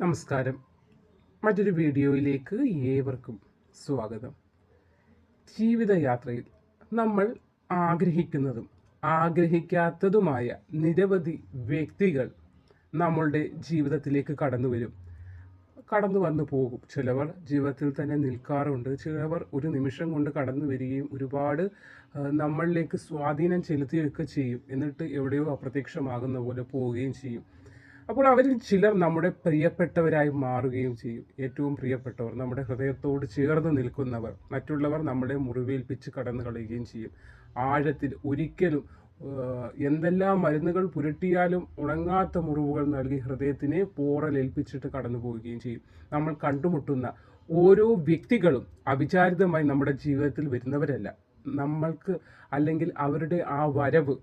നമസ്കാരം. മറ്റൊരു വീഡിയോയിലേക്ക് ഏവർക്കും സ്വാഗതം. ജീവിതയാത്രയിൽ നമ്മൾ ആഗ്രഹിക്കുന്നതും ആഗ്രഹിക്കാത്തതുമായ നിരവധി വ്യക്തികൾ നമ്മളുടെ ജീവിതത്തിലേക്ക് കടന്നു വരും. കടന്നു വന്നു പോകും. ചിലവർ ജീവിതത്തിൽ തന്നെ നിൽക്കാറുണ്ട്. ചിലവർ ഒരു നിമിഷം കൊണ്ട് കടന്നു വരികയും ഒരുപാട് നമ്മളിലേക്ക് സ്വാധീനം ചെലുത്തുകയൊക്കെ ചെയ്യും. എന്നിട്ട് എവിടെയോ അപ്രത്യക്ഷമാകുന്ന പോലെ പോവുകയും ചെയ്യും. അപ്പോൾ അവരിൽ ചിലർ നമ്മുടെ പ്രിയപ്പെട്ടവരായി മാറുകയും ചെയ്യും. ഏറ്റവും പ്രിയപ്പെട്ടവർ നമ്മുടെ ഹൃദയത്തോട് ചേർന്ന് നിൽക്കുന്നവർ മറ്റുള്ളവർ നമ്മളെ മുറിവേൽപ്പിച്ച് കടന്നു കളയുകയും ചെയ്യും. ആഴത്തിൽ ഒരിക്കലും എന്തെല്ലാം മരുന്നുകൾ പുരട്ടിയാലും ഉണങ്ങാത്ത മുറിവുകൾ നൽകി ഹൃദയത്തിനെ പോറലേൽപ്പിച്ചിട്ട് കടന്നു പോവുകയും ചെയ്യും. നമ്മൾ കണ്ടുമുട്ടുന്ന ഓരോ വ്യക്തികളും അവിചാരിതമായി നമ്മുടെ ജീവിതത്തിൽ വരുന്നവരല്ല. നമ്മൾക്ക് അല്ലെങ്കിൽ അവരുടെ ആ വരവ്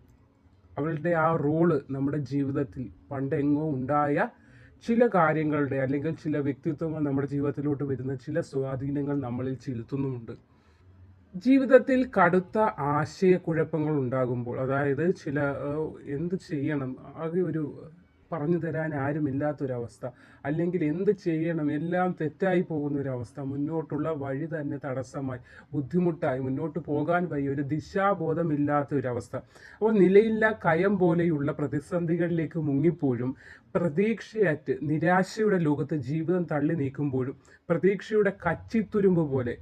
അവളുടെ ആ റോൾ നമ്മുടെ ജീവിതത്തിൽ പണ്ടെങ്ങോ ഉണ്ടായ ചില കാര്യങ്ങളുടെ അല്ലെങ്കിൽ ചില വ്യക്തിത്വങ്ങൾ നമ്മുടെ ജീവിതത്തിലോട്ട് വരുന്ന ചില സ്വാധീനങ്ങൾ നമ്മളിൽ ചെലുത്തുന്നുമുണ്ട്. ജീവിതത്തിൽ കടുത്ത ആശയക്കുഴപ്പങ്ങൾ ഉണ്ടാകുമ്പോൾ അതായത് ചില എന്ത് ചെയ്യണം? ആകെ ഒരു പറഞ്ഞു തരാൻ ആരുമില്ലാത്തൊരവസ്ഥ അല്ലെങ്കിൽ എന്ത് ചെയ്യണം? എല്ലാം തെറ്റായി പോകുന്ന ഒരവസ്ഥ മുന്നോട്ടുള്ള വഴി തന്നെ തടസ്സമായി. ബുദ്ധിമുട്ടായി. മുന്നോട്ട് പോകാൻ വയ്യ ഒരു ഒരവസ്ഥ അപ്പോൾ നിലയില്ല കയം പോലെയുള്ള പ്രതിസന്ധികളിലേക്ക് മുങ്ങിപ്പോഴും പ്രതീക്ഷയറ്റ് നിരാശയുടെ ലോകത്ത് ജീവിതം തള്ളി നീക്കുമ്പോഴും പ്രതീക്ഷയുടെ കച്ചിത്തുരുമ്പ് പോലെ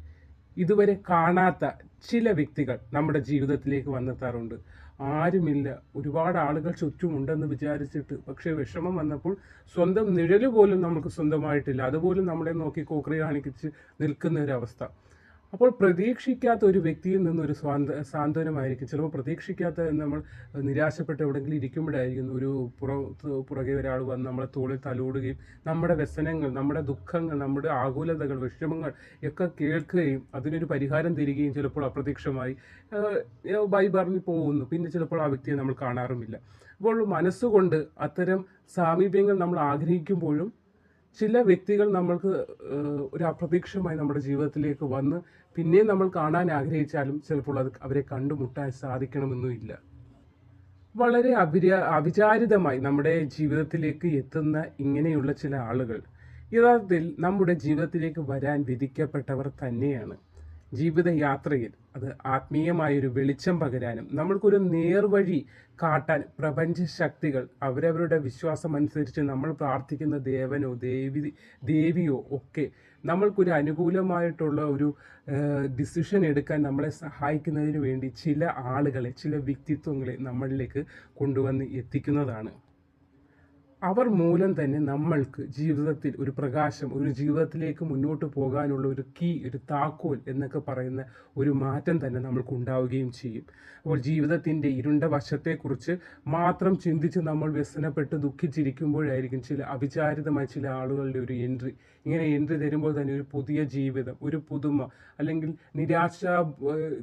ഇതുവരെ കാണാത്ത ചില വ്യക്തികൾ നമ്മുടെ ജീവിതത്തിലേക്ക് വന്നെത്താറുണ്ട്. ആരുമില്ല. ഒരുപാട് ആളുകൾ ചുറ്റുമുണ്ടെന്ന് വിചാരിച്ചിട്ട് പക്ഷേ വിഷമം വന്നപ്പോൾ സ്വന്തം നിഴൽ പോലും നമുക്ക് സ്വന്തമായിട്ടില്ല. അതുപോലും നമ്മളെ നോക്കി കോക്രി കാണിച്ച് നിൽക്കുന്ന ഒരവസ്ഥ. അപ്പോൾ പ്രതീക്ഷിക്കാത്ത ഒരു വ്യക്തിയിൽ നിന്നൊരു സ്വാന്ത സാന്ത്വനമായിരിക്കും. ചിലപ്പോൾ പ്രതീക്ഷിക്കാത്ത നമ്മൾ നിരാശപ്പെട്ട് എവിടെയെങ്കിലും ഇരിക്കുമ്പോഴായിരിക്കും ഒരു പുറത്ത് പുറകെ ഒരാൾ വന്ന് നമ്മളെ തോളിൽ തലോടുകയും നമ്മുടെ വ്യസനങ്ങൾ നമ്മുടെ ദുഃഖങ്ങൾ നമ്മുടെ ആകുലതകൾ വിഷമങ്ങൾ ഒക്കെ കേൾക്കുകയും അതിനൊരു പരിഹാരം തരികയും ചിലപ്പോൾ അപ്രത്യക്ഷമായി ഏഹ്, ബൈ പറഞ്ഞ് പോകുന്നു. പിന്നെ ചിലപ്പോൾ ആ വ്യക്തിയെ നമ്മൾ കാണാറുമില്ല. അപ്പോൾ മനസ്സുകൊണ്ട് അത്തരം സാമീപ്യങ്ങൾ നമ്മൾ ആഗ്രഹിക്കുമ്പോഴും ചില വ്യക്തികൾ നമ്മൾക്ക് ഒരു അപ്രതീക്ഷമായി നമ്മുടെ ജീവിതത്തിലേക്ക് വന്ന് പിന്നെയും നമ്മൾ കാണാൻ ആഗ്രഹിച്ചാലും ചിലപ്പോൾ അത് അവരെ കണ്ടുമുട്ടാൻ സാധിക്കണമെന്നുമില്ല വളരെ അഭിര അവിചാരിതമായി നമ്മുടെ ജീവിതത്തിലേക്ക് എത്തുന്ന ഇങ്ങനെയുള്ള ചില ആളുകൾ യഥാർത്ഥത്തിൽ നമ്മുടെ ജീവിതത്തിലേക്ക് വരാൻ വിധിക്കപ്പെട്ടവർ തന്നെയാണ്. ജീവിതയാത്രയിൽ അത് ആത്മീയമായൊരു വെളിച്ചം പകരാനും നമ്മൾക്കൊരു നേർവഴി കാട്ടാൻ പ്രപഞ്ച ശക്തികൾ അവരവരുടെ വിശ്വാസം അനുസരിച്ച് നമ്മൾ പ്രാർത്ഥിക്കുന്ന ദേവനോ ദേവി ദേവിയോ ഒക്കെ നമ്മൾക്കൊരു അനുകൂലമായിട്ടുള്ള ഒരു ഡിസിഷൻ എടുക്കാൻ നമ്മളെ സഹായിക്കുന്നതിന് വേണ്ടി ചില ആളുകളെ ചില വ്യക്തിത്വങ്ങളെ നമ്മളിലേക്ക് കൊണ്ടുവന്ന് എത്തിക്കുന്നതാണ്. അവർ മൂലം തന്നെ നമ്മൾക്ക് ജീവിതത്തിൽ ഒരു പ്രകാശം ഒരു ജീവിതത്തിലേക്ക് മുന്നോട്ട് പോകാനുള്ള ഒരു കീ ഒരു താക്കോൽ എന്നൊക്കെ പറയുന്ന ഒരു മാറ്റം തന്നെ നമ്മൾക്ക് ഉണ്ടാവുകയും ചെയ്യും. അപ്പോൾ ജീവിതത്തിന്റെ ഇരുണ്ട വശത്തെക്കുറിച്ച് മാത്രം ചിന്തിച്ച് നമ്മൾ വ്യസനപ്പെട്ട് ദുഃഖിച്ചിരിക്കുമ്പോഴായിരിക്കും ചില അവിചാരിതമായ ചില ആളുകളുടെ ഒരു എൻട്രി ഇങ്ങനെ എൻട്രി തരുമ്പോൾ തന്നെ ഒരു പുതിയ ജീവിതം ഒരു പുതുമ അല്ലെങ്കിൽ നിരാശ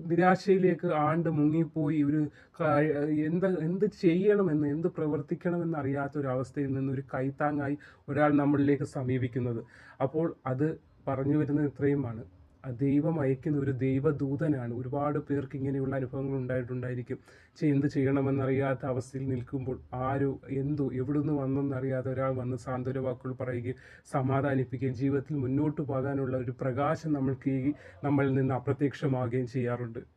നിരാശയിലേക്ക് ആണ്ട് മുങ്ങിപ്പോയി ഒരു എന്ത് എന്ത് ചെയ്യണമെന്ന് എന്ത് പ്രവർത്തിക്കണമെന്ന് അറിയാത്ത ഒരു അവസ്ഥയിൽ നിന്ന് ഒരു കൈത്താങ്ങായി ഒരാൾ നമ്മളിലേക്ക് സമീപിക്കുന്നത്. അപ്പോൾ അത് പറഞ്ഞു വരുന്നത് ഇത്രയുമാണ്. ദൈവം അയക്കുന്ന ഒരു ദൈവദൂതനാണ്. ഒരുപാട് പേർക്ക് ഇങ്ങനെയുള്ള അനുഭവങ്ങൾ ഉണ്ടായിട്ടുണ്ടായിരിക്കും. എന്ത് ചെയ്യണമെന്നറിയാത്ത അവസ്ഥയിൽ നിൽക്കുമ്പോൾ ആരോ എന്തോ എവിടുന്ന് വന്നെന്നറിയാതെ ഒരാൾ വന്ന് സാന്ത്വന വാക്കുകൾ പറയുകയും സമാധാനിപ്പിക്കുകയും ജീവിതത്തിൽ മുന്നോട്ട് പോകാനുള്ള ഒരു പ്രകാശം നമ്മൾക്ക് നമ്മളിൽ നിന്ന് അപ്രത്യക്ഷമാവുകയും ചെയ്യാറുണ്ട്.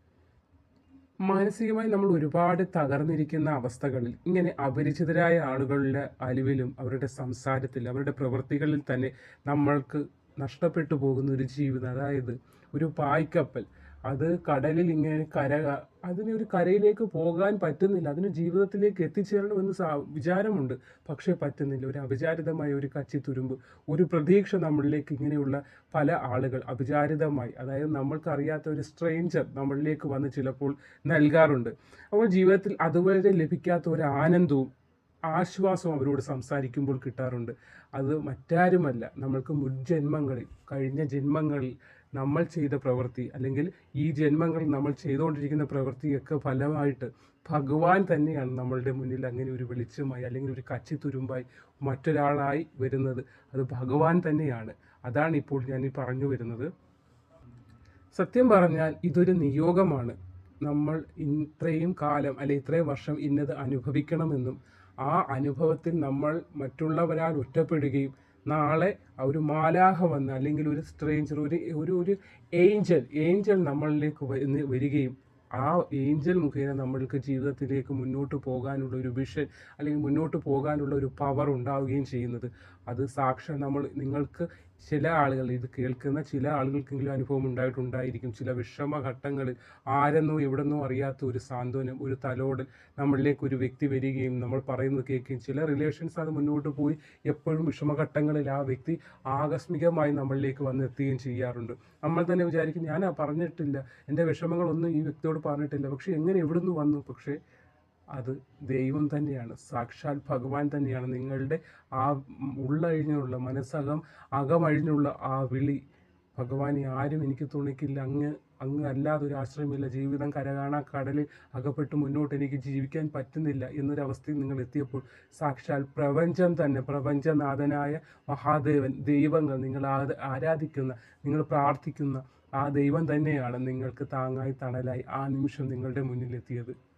മാനസികമായി നമ്മൾ ഒരുപാട് തകർന്നിരിക്കുന്ന അവസ്ഥകളിൽ ഇങ്ങനെ അപരിചിതരായ ആളുകളുടെ അലിവിലും അവരുടെ സംസാരത്തിൽ അവരുടെ പ്രവൃത്തികളിൽ തന്നെ നമ്മൾക്ക് നഷ്ടപ്പെട്ടു പോകുന്ന ഒരു ജീവിതം. അതായത് ഒരു പായ്ക്കപ്പൽ. അത് കടലിൽ ഇങ്ങനെ കര അതിന് ഒരു കരയിലേക്ക് പോകാൻ പറ്റുന്നില്ല. അതിന് ജീവിതത്തിലേക്ക് എത്തിച്ചേരണമെന്ന് സാ വിചാരമുണ്ട്. പക്ഷേ പറ്റുന്നില്ല. ഒരു അവിചാരിതമായ ഒരു കച്ചി തുരുമ്പ് ഒരു പ്രതീക്ഷ നമ്മളിലേക്ക് ഇങ്ങനെയുള്ള പല ആളുകൾ അവിചാരിതമായി അതായത് നമ്മൾക്കറിയാത്ത ഒരു സ്ട്രേഞ്ചർ നമ്മളിലേക്ക് വന്ന് ചിലപ്പോൾ നൽകാറുണ്ട്. അപ്പോൾ ജീവിതത്തിൽ അതുവരെ ലഭിക്കാത്ത ഒരു ആനന്ദവും ആശ്വാസവും അവരോട് സംസാരിക്കുമ്പോൾ കിട്ടാറുണ്ട്. അത് മറ്റാരുമല്ല. നമ്മൾക്ക് മുൻജന്മങ്ങളിൽ കഴിഞ്ഞ ജന്മങ്ങളിൽ നമ്മൾ ചെയ്ത പ്രവൃത്തി അല്ലെങ്കിൽ ഈ ജന്മങ്ങളിൽ നമ്മൾ ചെയ്തുകൊണ്ടിരിക്കുന്ന പ്രവൃത്തിയൊക്കെ ഫലമായിട്ട് ഭഗവാൻ തന്നെയാണ് നമ്മളുടെ മുന്നിൽ അങ്ങനെ ഒരു വെളിച്ചമായി അല്ലെങ്കിൽ ഒരു കച്ചിത്തുരുമ്പായി മറ്റൊരാളായി വരുന്നത്. അത് ഭഗവാൻ തന്നെയാണ്. അതാണ് ഇപ്പോൾ ഞാൻ ഈ പറഞ്ഞു വരുന്നത്. സത്യം പറഞ്ഞാൽ ഇതൊരു നിയോഗമാണ്. നമ്മൾ ഇത്രയും കാലം അല്ലെ ഇത്രയും വർഷം ഇന്നത് അനുഭവിക്കണമെന്നും ആ അനുഭവത്തിൽ നമ്മൾ മറ്റുള്ളവരാൽ ഒറ്റപ്പെടുകയും നാളെ ഒരു മാലാഹ വന്ന് അല്ലെങ്കിൽ ഒരു സ്ട്രേഞ്ചർ ഒരു ഒരു ഒരു ഏഞ്ചൽ ഏഞ്ചൽ നമ്മളിലേക്ക് വരികയും ആ ഏഞ്ചൽ മുഖേന നമ്മൾക്ക് ജീവിതത്തിലേക്ക് മുന്നോട്ട് പോകാനുള്ള ഒരു വിഷൻ അല്ലെങ്കിൽ മുന്നോട്ട് പോകാനുള്ള ഒരു പവർ ഉണ്ടാവുകയും ചെയ്യുന്നത്. അത് സാക്ഷ്യം നമ്മൾ നിങ്ങൾക്ക് ചില ആളുകൾ ഇത് കേൾക്കുന്ന ചില ആളുകൾക്കെങ്കിലും അനുഭവം ഉണ്ടായിട്ടുണ്ടായിരിക്കും. ചില വിഷമ ഘട്ടങ്ങളിൽ ആരെന്നോ എവിടെന്നോ അറിയാത്ത ഒരു സാന്ത്വനം ഒരു തലോടൽ നമ്മളിലേക്ക് ഒരു വ്യക്തി വരികയും നമ്മൾ പറയുന്നത് കേൾക്കുകയും ചില റിലേഷൻസ് അത് മുന്നോട്ട് പോയി എപ്പോഴും വിഷമഘട്ടങ്ങളിൽ ആ വ്യക്തി ആകസ്മികമായി നമ്മളിലേക്ക് വന്നെത്തുകയും ചെയ്യാറുണ്ട്. നമ്മൾ തന്നെ വിചാരിക്കും ഞാൻ പറഞ്ഞിട്ടില്ല എന്റെ വിഷമങ്ങളൊന്നും ഈ വ്യക്തിയോട് പറഞ്ഞിട്ടില്ല പക്ഷേ എങ്ങനെ എവിടുന്ന് വന്നു? പക്ഷേ അത് ദൈവം തന്നെയാണ്. സാക്ഷാൽ ഭഗവാൻ തന്നെയാണ്. നിങ്ങളുടെ ആ ഉള്ളഴിഞ്ഞുള്ള മനസ്സകം അകമഴിഞ്ഞുള്ള ആ വിളി. ഭഗവാനെ ആരും എനിക്ക് തുണയ്ക്കില്ല. അങ്ങ് അങ്ങ് അല്ലാതെ ഒരു ആശ്രയമില്ല. ജീവിതം കരകാണാ കടലിൽ അകപ്പെട്ട് മുന്നോട്ട് എനിക്ക് ജീവിക്കാൻ പറ്റുന്നില്ല എന്നൊരവസ്ഥയിൽ നിങ്ങൾ എത്തിയപ്പോൾ സാക്ഷാൽ പ്രപഞ്ചം തന്നെ പ്രപഞ്ചനാഥനായ മഹാദേവൻ ദൈവങ്ങൾ നിങ്ങൾ ആരാധിക്കുന്ന നിങ്ങൾ പ്രാർത്ഥിക്കുന്ന ആ ദൈവം തന്നെയാണ് നിങ്ങൾക്ക് താങ്ങായി തണലായി ആ നിമിഷം നിങ്ങളുടെ മുന്നിലെത്തിയത്.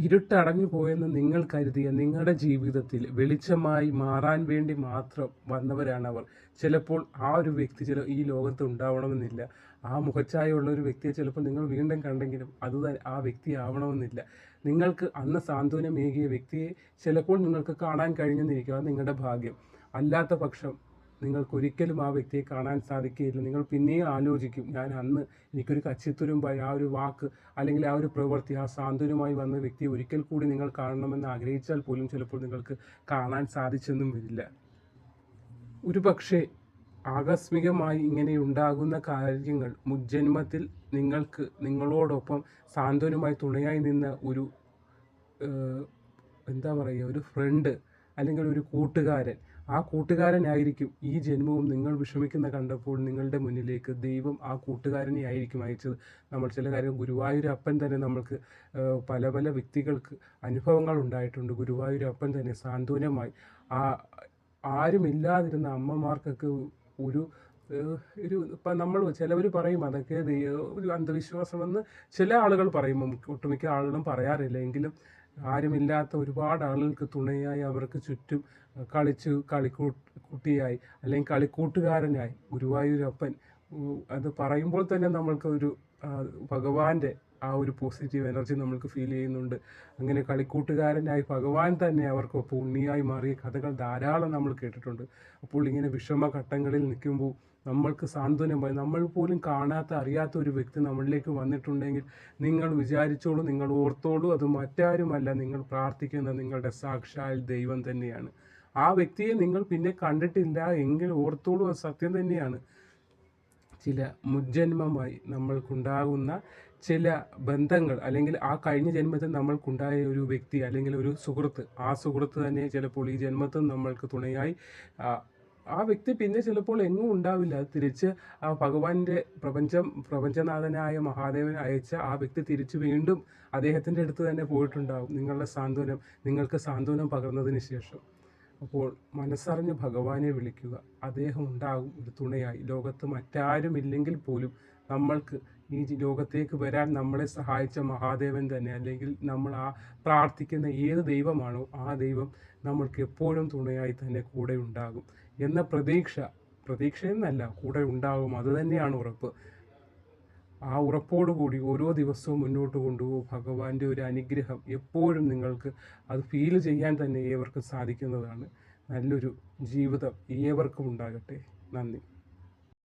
ഇരുട്ടടഞ്ഞു പോയെന്ന് നിങ്ങൾ കരുതിയ നിങ്ങളുടെ ജീവിതത്തിൽ വെളിച്ചമായി മാറാൻ വേണ്ടി മാത്രം വന്നവരാണ് അവർ. ചിലപ്പോൾ ആ ഒരു വ്യക്തി ചില ഈ ലോകത്ത് ഉണ്ടാവണമെന്നില്ല. ആ മുഖച്ഛായുള്ള ഒരു വ്യക്തിയെ ചിലപ്പോൾ നിങ്ങൾ വീണ്ടും കണ്ടെങ്കിലും അത് ആ വ്യക്തി ആവണമെന്നില്ല. നിങ്ങൾക്ക് അന്ന് സാന്ത്വനമേകിയ വ്യക്തിയെ ചിലപ്പോൾ നിങ്ങൾക്ക് കാണാൻ കഴിഞ്ഞെന്നിരിക്കും. അത് നിങ്ങളുടെ ഭാഗ്യം. അല്ലാത്ത പക്ഷം നിങ്ങൾക്ക് ഒരിക്കലും ആ വ്യക്തിയെ കാണാൻ സാധിക്കുകയില്ല. നിങ്ങൾ പിന്നെയും ആലോചിക്കും. ഞാൻ അന്ന് എനിക്കൊരു കച്ചിത്തുരുമ്പായി ആ ഒരു വാക്ക് അല്ലെങ്കിൽ ആ ഒരു പ്രവൃത്തി ആ സാന്ത്വനമായി വന്ന വ്യക്തി ഒരിക്കൽ കൂടി നിങ്ങൾ കാണണമെന്ന് ആഗ്രഹിച്ചാൽ പോലും ചിലപ്പോൾ നിങ്ങൾക്ക് കാണാൻ സാധിച്ചെന്നും വരില്ല. ഒരു പക്ഷേ ആകസ്മികമായി ഇങ്ങനെ ഉണ്ടാകുന്ന കാര്യങ്ങൾ മുജ്ജന്മത്തിൽ നിങ്ങൾക്ക് നിങ്ങളോടൊപ്പം സാന്ത്വനമായി തുണയായി നിന്ന ഒരു എന്താ പറയുക ഒരു ഫ്രണ്ട് അല്ലെങ്കിൽ ഒരു കൂട്ടുകാരൻ ആ കൂട്ടുകാരനായിരിക്കും ഈ ജന്മവും നിങ്ങൾ വിഷമിക്കുന്ന കണ്ടപ്പോൾ നിങ്ങളുടെ മുന്നിലേക്ക് ദൈവം ആ കൂട്ടുകാരനെ ആയിരിക്കും അയച്ചത്. നമ്മൾ ചില കാര്യം ഗുരുവായൂരപ്പൻ തന്നെ നമ്മൾക്ക് പല പല വ്യക്തികൾക്ക് അനുഭവങ്ങൾ ഉണ്ടായിട്ടുണ്ട്. ഗുരുവായൂരപ്പൻ തന്നെ സാന്ത്വനമായി. ആ ആരുമില്ലാതിരുന്ന അമ്മമാർക്കൊക്കെ ഒരു ഒരു ഇപ്പം നമ്മൾ ചിലവർ പറയും അതൊക്കെ ഒരു അന്ധവിശ്വാസമെന്ന് ചില ആളുകൾ പറയും ഒട്ടുമിക്ക ആളുകളും പറയാറില്ല. എങ്കിലും ആരുമില്ലാത്ത ഒരുപാട് ആളുകൾക്ക് തുണയായി അവർക്ക് ചുറ്റും കളിച്ച് കളിക്കൂട്ടിയായി അല്ലെങ്കിൽ കളിക്കൂട്ടുകാരനായി. ഗുരുവായൂരപ്പൻ അത് പറയുമ്പോൾ തന്നെ നമ്മൾക്ക് ഒരു ഭഗവാന്റെ ആ ഒരു പോസിറ്റീവ് എനർജി നമ്മൾക്ക് ഫീൽ ചെയ്യുന്നുണ്ട്. അങ്ങനെ കളിക്കൂട്ടുകാരനായി ഭഗവാൻ തന്നെ അവർക്കൊപ്പം ഉണ്ണിയായി മാറിയ കഥകൾ ധാരാളം നമ്മൾ കേട്ടിട്ടുണ്ട്. അപ്പോൾ ഇങ്ങനെ വിഷമഘട്ടങ്ങളിൽ നിൽക്കുമ്പോൾ നമ്മൾക്ക് സാന്ത്വനമായി നമ്മൾ പോലും കാണാത്ത അറിയാത്ത ഒരു വ്യക്തി നമ്മളിലേക്ക് വന്നിട്ടുണ്ടെങ്കിൽ നിങ്ങൾ വിചാരിച്ചോളൂ നിങ്ങൾ ഓർത്തോളൂ അത് മറ്റാരുമല്ല. നിങ്ങൾ പ്രാർത്ഥിക്കുന്ന നിങ്ങളുടെ സാക്ഷാൽ ദൈവം തന്നെയാണ്. ആ വ്യക്തിയെ നിങ്ങൾ പിന്നെ കണ്ടിട്ടില്ല എങ്കിൽ ഓർത്തോളൂ അത് സത്യം തന്നെയാണ്. ചില മുജ്ജന്മമായി നമ്മൾക്കുണ്ടാകുന്ന ചില ബന്ധങ്ങൾ അല്ലെങ്കിൽ ആ കഴിഞ്ഞ ജന്മത്തിൽ നമ്മൾക്കുണ്ടായ ഒരു വ്യക്തി അല്ലെങ്കിൽ ഒരു സുഹൃത്ത് ആ സുഹൃത്ത് തന്നെ ചിലപ്പോൾ ഈ ജന്മത്തിൽ നമ്മൾക്ക് തുണയായി ആ, വ്യക്തി പിന്നെ ചിലപ്പോൾ എങ്ങും ഉണ്ടാവില്ല. തിരിച്ച് ആ ഭഗവാന്റെ പ്രപഞ്ചം പ്രപഞ്ചനാഥനായ മഹാദേവൻ അയച്ച ആ വ്യക്തി തിരിച്ചു വീണ്ടും അദ്ദേഹത്തിന്റെ അടുത്ത് തന്നെ പോയിട്ടുണ്ടാവും. നിങ്ങളുടെ സാന്ത്വനം നിങ്ങൾക്ക് സാന്ത്വനം പകർന്നതിന് ശേഷം. അപ്പോൾ മനസ്സറിഞ്ഞ് ഭഗവാനെ വിളിക്കുക. അദ്ദേഹം ഉണ്ടാകും ഒരു തുണയായി. ലോകത്ത് മറ്റാരും ഇല്ലെങ്കിൽ പോലും നമ്മൾക്ക് ഈ ലോകത്തേക്ക് വരാൻ നമ്മളെ സഹായിച്ച മഹാദേവൻ തന്നെ അല്ലെങ്കിൽ നമ്മൾ ആ പ്രാർത്ഥിക്കുന്ന ഏത് ദൈവമാണോ ആ ദൈവം നമ്മൾക്ക് എപ്പോഴും തുണയായി തന്നെ കൂടെ ഉണ്ടാകും എന്ന പ്രതീക്ഷ പ്രതീക്ഷ എന്നല്ല കൂടെ ഉണ്ടാകും. അത് തന്നെയാണ് ഉറപ്പ്. ആ ഉറപ്പോടുകൂടി ഓരോ ദിവസവും മുന്നോട്ട് കൊണ്ടുപോകും. ഭഗവാന്റെ ഒരു അനുഗ്രഹം എപ്പോഴും നിങ്ങൾക്ക് അത് ഫീൽ ചെയ്യാൻ തന്നെ ഏവർക്കും സാധിക്കുന്നതാണ്. നല്ലൊരു ജീവിതം ഏവർക്കും ഉണ്ടാകട്ടെ. നന്ദി.